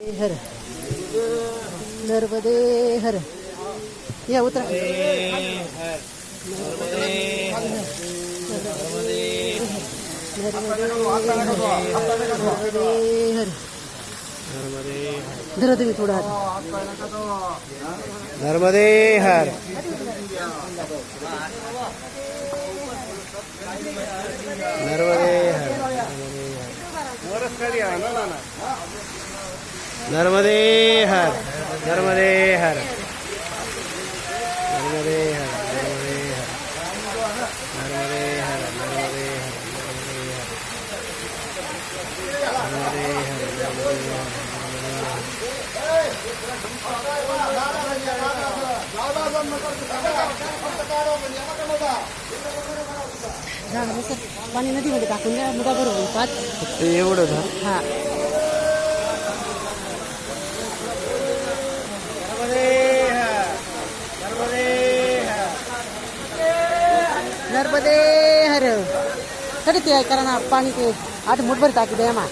हर नर्मदे हर या उतरा। नर्मदे हर धरा तुम्ही थोडा नर्मदे हर नर्मदे हर नर्मदे हर नर्मदे हर नर्मदे हर नर्मदे हर नर्मदे हर नर्मदे हर नर्मदे हर नर्मदे हर पाणी नदीमध्ये टाकून द्या मुगा बरोबर पाच ते एवढं हा ನರ್ಮದೇ ಹರ ಕಡಿತೆ ಕರಣ ಪಾಣಿಗೆ ಅದು ಮುಡ್ಬರ್ತಾಕಿದೆ ಅಮ್ಮ